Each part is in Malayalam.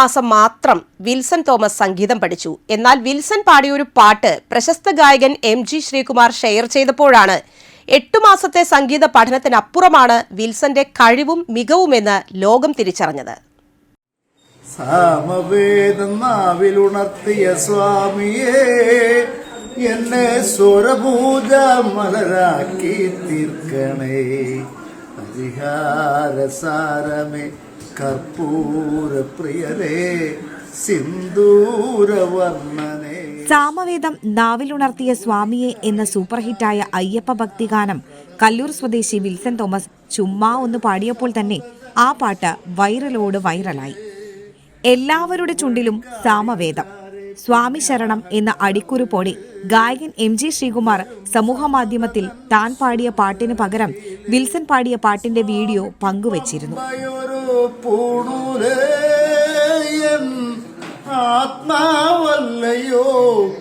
മാസം മാത്രം വിൽസൺ തോമസ് സംഗീതം പഠിച്ചു. എന്നാൽ വിൽസൺ പാടിയൊരു പാട്ട് പ്രശസ്ത ഗായകൻ എം ജി ശ്രീകുമാർ ഷെയർ ചെയ്തപ്പോഴാണ് എട്ടു മാസത്തെ സംഗീത പഠനത്തിനപ്പുറമാണ് വിൽസന്റെ കഴിവും മികവുമെന്ന് ലോകം തിരിച്ചറിഞ്ഞത്. സാമവേദം നാവിലുണർത്തിയ സ്വാമിയേ എന്നെ സ്വരപൂജ മലരാക്കി തീർക്കണേ. പരിഹാരസാരമേ സിന്ദൂരവർണനേ. സാമവേദം നാവിലുണർത്തിയ സ്വാമിയെ എന്ന സൂപ്പർ ഹിറ്റായ അയ്യപ്പ ഭക്തിഗാനം കല്ലൂർ സ്വദേശി വിൽസൺ തോമസ് ചുമ്മാ ഒന്ന് പാടിയപ്പോൾ തന്നെ ആ പാട്ട് വൈറലോട് വൈറലായി. എല്ലാവരുടെ ചുണ്ടിലും സാമവേദം. സ്വാമി ശരണം എന്ന അടിക്കുറിപ്പോടെ ഗായകൻ എം ജി ശ്രീകുമാർ സമൂഹമാധ്യമത്തിൽ താൻ പാടിയ പാട്ടിന് പകരം വിൽസൺ പാടിയ പാട്ടിന്റെ വീഡിയോ പങ്കുവച്ചിരുന്നു. പൂണൂലേയൻ ആത്മാവല്ലയോ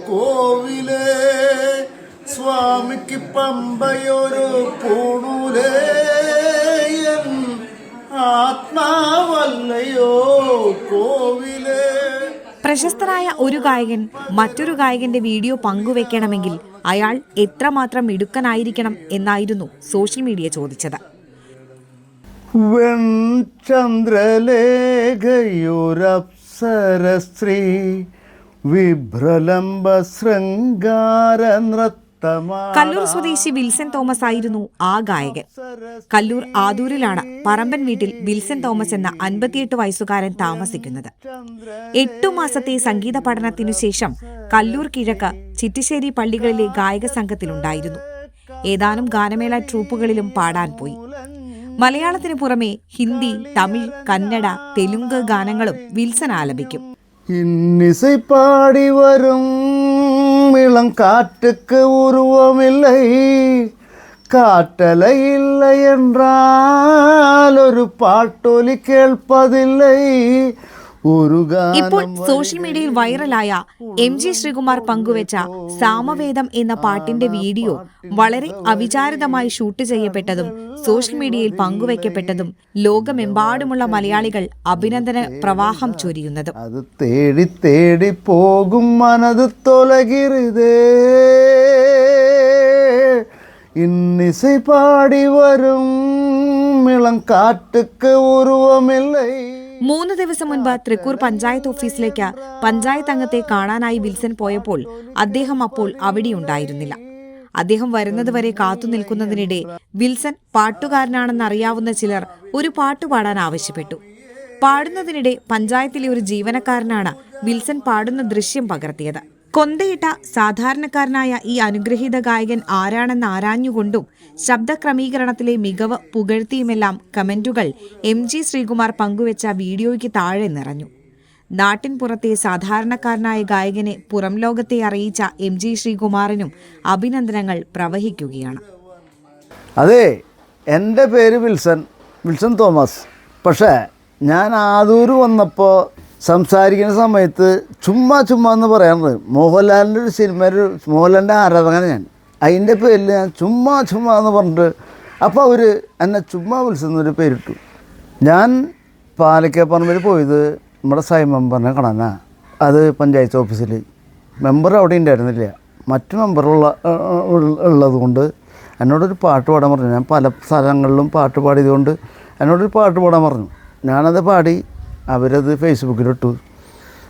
കോവിലേ? സ്വാമിക്ക് പമ്പയൊരു പൂണൂലേയൻ ആത്മാവല്ലയോ കോവിലേ? പ്രശസ്തനായ ഒരു ഗായകൻ മറ്റൊരു ഗായകന്റെ വീഡിയോ പങ്കുവെക്കണമെങ്കിൽ അയാൾ എത്രമാത്രം മിടുക്കനായിരിക്കണം എന്നായിരുന്നു സോഷ്യൽ മീഡിയ ചോദിച്ചത്. വെൺചന്ദ്രലേഖയൊരപ്സര സ്ത്രീ വിഭ്രലംബ ശൃംഗാര നൃത്തമാ കല്ലൂർ സ്വദേശി വിൽസൺ തോമസ് ആയിരുന്നു ആ ഗായകൻ. കല്ലൂർ ആദൂരിലാണ് പറമ്പൻ വീട്ടിൽ വിൽസൺ തോമസ് എന്ന അൻപത്തിയെട്ട് വയസ്സുകാരൻ താമസിക്കുന്നത്. എട്ടു മാസത്തെ സംഗീത പഠനത്തിനു ശേഷം കല്ലൂർ കിഴക്ക് ചിറ്റിശ്ശേരി പള്ളികളിലെ ഗായക സംഘത്തിലുണ്ടായിരുന്നു. ഏതാനും ഗാനമേള ട്രൂപ്പുകളിലും പാടാൻ പോയി. മലയാളത്തിനു പുറമെ ഹിന്ദി തമിഴ് കന്നഡ തെലുങ്ക് ഗാനങ്ങളും വിൽസൺ ആലപിക്കും இன்னிசை பாடி வரும் இளம் காற்றுக்கு உருவமில்லை காட்டலை இல்லை என்றால் ஒரு பாட்டொலி கேட்பதில்லை ஒரு ഇപ്പോൾ கானம் സോഷ്യൽ മീഡിയയിൽ വൈറലായ എം ജി ശ്രീകുമാർ പങ്കുവച്ച സാമവേദം എന്ന പാട്ടിന്റെ വീഡിയോ വളരെ അവിചാരിതമായി ഷൂട്ട് ചെയ്യപ്പെട്ടതും സോഷ്യൽ മീഡിയയിൽ പങ്കുവയ്ക്കപ്പെട്ടതും ലോകമെമ്പാടുമുള്ള മലയാളികൾ അഭിനന്ദന പ്രവാഹം ചൊരിയുന്നതും அது தேடி தேடி போகும் மனது தொலைகிறதே இன்னிசை பாடி வரும் இளங்காட்டுக்கு உருவமில்லை മൂന്ന് ദിവസം മുൻപ് തൃക്കൂർ പഞ്ചായത്ത് ഓഫീസിലേക്ക് പഞ്ചായത്ത് അംഗത്തെ കാണാനായി വിൽസൺ പോയപ്പോൾ അദ്ദേഹം അപ്പോൾ അവിടെ ഉണ്ടായിരുന്നില്ല അദ്ദേഹം വരുന്നതുവരെ കാത്തു നിൽക്കുന്നതിനിടെ വിൽസൺ പാട്ടുകാരനാണെന്നറിയാവുന്ന ചിലർ ഒരു പാട്ട് പാടാൻ ആവശ്യപ്പെട്ടു. പാടുന്നതിനിടെ പഞ്ചായത്തിലെ ഒരു ജീവനക്കാരനാണ് വിൽസൺ പാടുന്ന ദൃശ്യം പകർത്തിയത്. കൊന്തയിട്ട സാധാരണക്കാരനായ ഈ അനുഗ്രഹീത ഗായകൻ ആരാണെന്ന് ആരാഞ്ഞുകൊണ്ടും ശബ്ദക്രമീകരണത്തിലെ മികവ് പുകഴ്ത്തിയുമെല്ലാം കമന്റുകൾ എം ജി ശ്രീകുമാർ പങ്കുവച്ച വീഡിയോയ്ക്ക് താഴെ നിറഞ്ഞു. നാട്ടിൻ പുറത്തെ സാധാരണക്കാരനായ ഗായകനെ പുറം ലോകത്തെ അറിയിച്ച എം ജി ശ്രീകുമാറിനും അഭിനന്ദനങ്ങൾ പ്രവഹിക്കുകയാണ്. അതെ എന്റെ പേര് വിൽസൺ വിൽസൺ തോമസ്. പക്ഷേ ഞാൻ ആദൂർ വന്നപ്പോൾ സംസാരിക്കുന്ന സമയത്ത് ചുമ്മാ ചുമ്മാ എന്ന് പറയാറുണ്ട്. മോഹൻലാലിന്റെ ഒരു സിനിമയിൽ മോഹൻലാലിന്റെ ആരാധകനാണ് ഞാൻ. അതിന്റെ പേരിൽ ഞാൻ ചുമ്മാ ചുമ്മാ എന്ന് പറഞ്ഞിട്ട് അപ്പോൾ അവർ എന്നെ ചുമ്മാ വിളിച്ചെന്നൊരു പേരിട്ടു. ഞാൻ പാലക്കാപ്പറമ്പിൽ പോയത് നമ്മുടെ സൈ മെമ്പറിനെ കാണാനാ. അത് പഞ്ചായത്ത് ഓഫീസിൽ. മെമ്പർ അവിടെ ഉണ്ടായിരുന്നില്ല. മറ്റു മെമ്പറുള്ള ഉള്ളത് കൊണ്ട് എന്നോടൊരു പാട്ട് പാടാൻ പറഞ്ഞു. ഞാൻ പല സ്ഥലങ്ങളിലും പാട്ട് പാടിയതുകൊണ്ട് എന്നോടൊരു പാട്ട് പാടാൻ പറഞ്ഞു. ഞാനത് പാടി അവരത് ഫേസ്ബുക്കിലിട്ടു.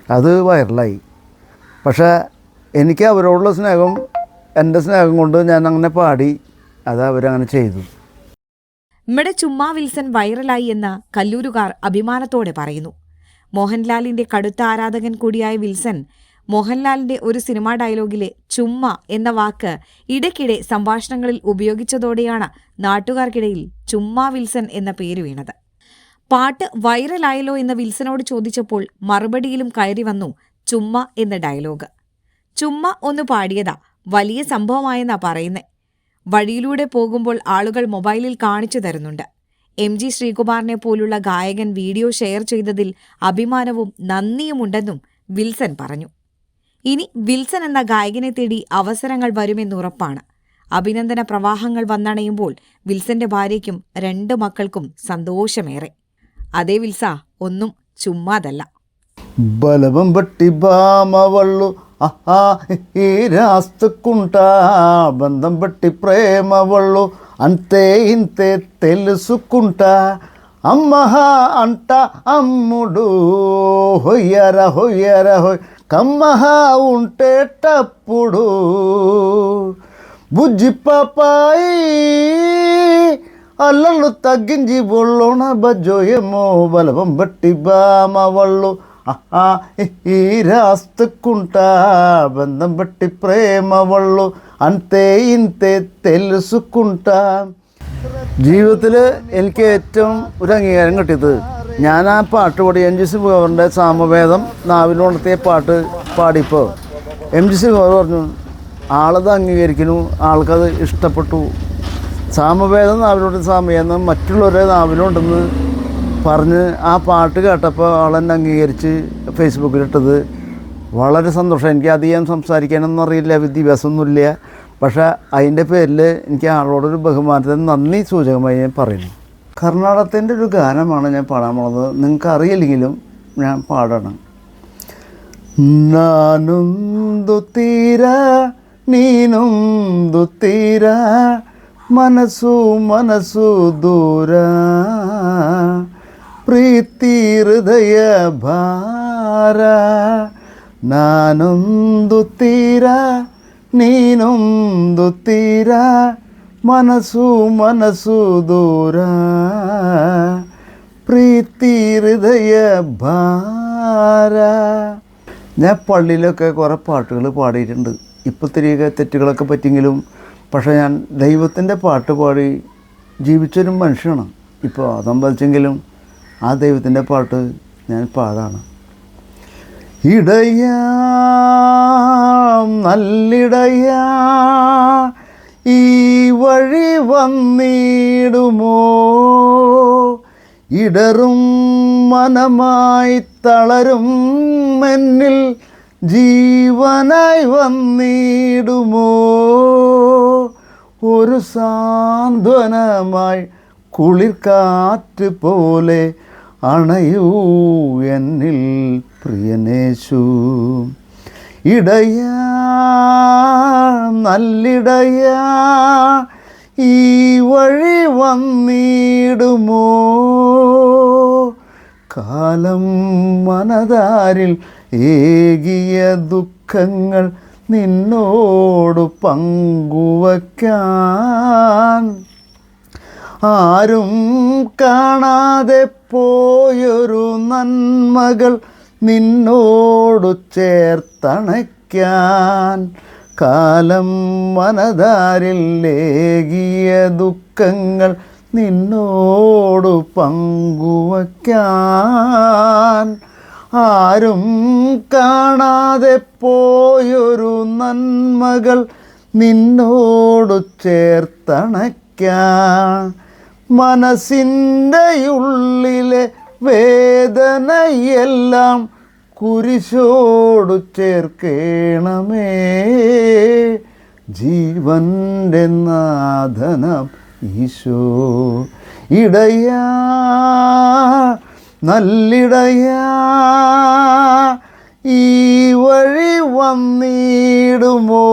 അത് വൈറലായി. പക്ഷേ എനിക്ക് അവരോടുള്ള സ്നേഹം എന്റെ സ്നേഹം കൊണ്ട് ഞാൻ അങ്ങനെ പാടി അത് അവരങ്ങനെ ചെയ്തു. ഇവിടെ ചുമ്മാ വിൽസൺ വൈറലായി എന്ന് കല്ലൂരുകാർ അഭിമാനത്തോടെ പറയുന്നു. മോഹൻലാലിന്റെ കടുത്ത ആരാധകൻ കൂടിയായ വിൽസൺ മോഹൻലാലിന്റെ ഒരു സിനിമാ ഡയലോഗിലെ ചുമ്മ എന്ന വാക്ക് ഇടയ്ക്കിടെ സംഭാഷണങ്ങളിൽ ഉപയോഗിച്ചതോടെയാണ് നാട്ടുകാർക്കിടയിൽ ചുമ്മാ വിൽസൺ എന്ന പേര് വീണത്. പാട്ട് വൈറലായല്ലോ എന്ന് വിൽസനോട് ചോദിച്ചപ്പോൾ മറുപടിയിലും കയറി വന്നു ചുമ്മ എന്ന ഡയലോഗ്. ചുമ്മ ഒന്ന് പാടിയതാ വലിയ സംഭവമായെന്നാ പറയുന്നേ. വഴിയിലൂടെ പോകുമ്പോൾ ആളുകൾ മൊബൈലിൽ കാണിച്ചു തരുന്നുണ്ട്. എം ജി ശ്രീകുമാറിനെ പോലുള്ള ഗായകൻ വീഡിയോ ഷെയർ ചെയ്തതിൽ അഭിമാനവും നന്ദിയുമുണ്ടെന്നും വിൽസൺ പറഞ്ഞു. ഇനി വിൽസൺ എന്ന ഗായകനെ തേടി അവസരങ്ങൾ വരുമെന്നുറപ്പാണ് അഭിനന്ദന പ്രവാഹങ്ങൾ വന്നണയുമ്പോൾ വിൽസന്റെ ഭാര്യയ്ക്കും രണ്ട് മക്കൾക്കും സന്തോഷമേറെ. അതേ വിൽസ ഒന്നും ചുമ്മാതല്ല బలవం బట్టి బామవళ్ళు ఆహా ఈ రాస్తుకుంటా బంధం బట్టి ప్రేమ వాళ్ళు అంతే ఇంతే తెలుసుకుంటా అమ్మహ అంట అమ్ముడు హొయ్యర హొయ్యర హొయ్ కమ్మహ ఉంటేటప్పుడు బుజ్జి పాపాయి అల్లలు తగ్గించి ఒళ్ళోన బజ్జోయేమో బలవం బట్టి బామ వాళ్ళు ఆహా ఈ రాస్తుకుంటా బంధం బట్టి ప్రేమ వాళ్ళు అంతే ఇంతే తెలుసుకుంటా ജീവിതത്തിൽ എനിക്ക് ഏറ്റവും ഒരു അംഗീകാരം കിട്ടിയത് ഞാൻ ആ പാട്ട് പാടി എം ജി സിംഗറിൻ്റെ സാമവേദം നാവിലുണർത്തിയ പാട്ട് പാടിയപ്പോൾ എം ജി സിംഗർ പറഞ്ഞു ആളത് അംഗീകരിക്കുന്നു ആൾക്കത് ഇഷ്ടപ്പെട്ടു സാമവേദം നാവിലോട്ട് സാമയെന്നും മറ്റുള്ളവരെ നാവിലുണ്ടെന്ന് പറഞ്ഞ് ആ പാട്ട് കേട്ടപ്പോൾ ആളെന്നെ അംഗീകരിച്ച് ഫേസ്ബുക്കിലിട്ടത്. വളരെ സന്തോഷം. എനിക്ക് അധികം സംസാരിക്കാനൊന്നും അറിയില്ല വിദ്യാഭ്യാസമൊന്നുമില്ല. പക്ഷേ അതിന്റെ പേരിൽ എനിക്ക് ആളോടൊരു ബഹുമാനത്തിന് നന്ദി സൂചകമായി ഞാൻ പറയുന്നു. കർണാടകത്തിന്റെ ഒരു ഗാനമാണ് ഞാൻ പാടാൻ പോണത് നിങ്ങൾക്ക് അറിയില്ലെങ്കിലും ഞാൻ പാടണം. നാനും തീര നീനും തീര ಮನಸ್ಸು ಮನಸ್ಸು ದೂರ ಪ್ರೀತಿ ಹೃದಯ ಭಾರ ನಾನೊಂದು ತೀರ ನೀನೊಂದು ತೀರ ಮನಸ್ಸು ಮನಸ್ಸು ದೂರ പ്രീതി ഹൃദയ ഭാര ഞാൻ പള്ളിയിലൊക്കെ കുറേ പാട്ടുകൾ പാടിയിട്ടുണ്ട് ഇപ്പോൾ തിരികെ തെറ്റുകളൊക്കെ പറ്റിയെങ്കിലും പക്ഷേ ഞാൻ ദൈവത്തിന്റെ പാട്ട് പാടി ജീവിച്ചൊരു മനുഷ്യനാണ്. ഇപ്പോൾ വലിച്ചെങ്കിലും ആ ദൈവത്തിന്റെ പാട്ട് ഞാൻ പാടാണ്. ഇടയാ നല്ലിടയാ ഈ വഴി വന്നിടുമോ? ഇടറും മനമായി തളരും എന്നിൽ ജീവനായി വന്നിടുമോ? ഒരു സാന്ത്വനമായി കുളിർ കാറ്റ് പോലെ അണയൂ എന്നിൽ പ്രിയനേശു. ഇടയാ നല്ലിടയാ ഈ വഴി വന്നിടുമോ? കാലം മനതാരിൽ ഏകിയ ദുഃഖങ്ങൾ നിന്നോട് പങ്കുവയ്ക്കാൻ. ആരും കാണാതെ പോയൊരു നന്മകൾ നിന്നോട് ചേർത്തണയ്ക്കാൻ. കാലം മനതാരിൽ ഏകിയ ദുഃഖങ്ങൾ നിന്നോടു പങ്കുവയ്ക്കാൻ ആരും കാണാതെ പോയൊരു നന്മകൾ നിന്നോടു ചേർത്തണയ്ക്കാൻ. മനസ്സിന്റെ ഉള്ളിലെ വേദനയെല്ലാം കുരിശോടു ചേർക്കേണമേ. ജീവന്റെ നാഥനം ഈശോ ഇടയാ നല്ലിടയാ ഈ വഴി വന്നിടുമോ?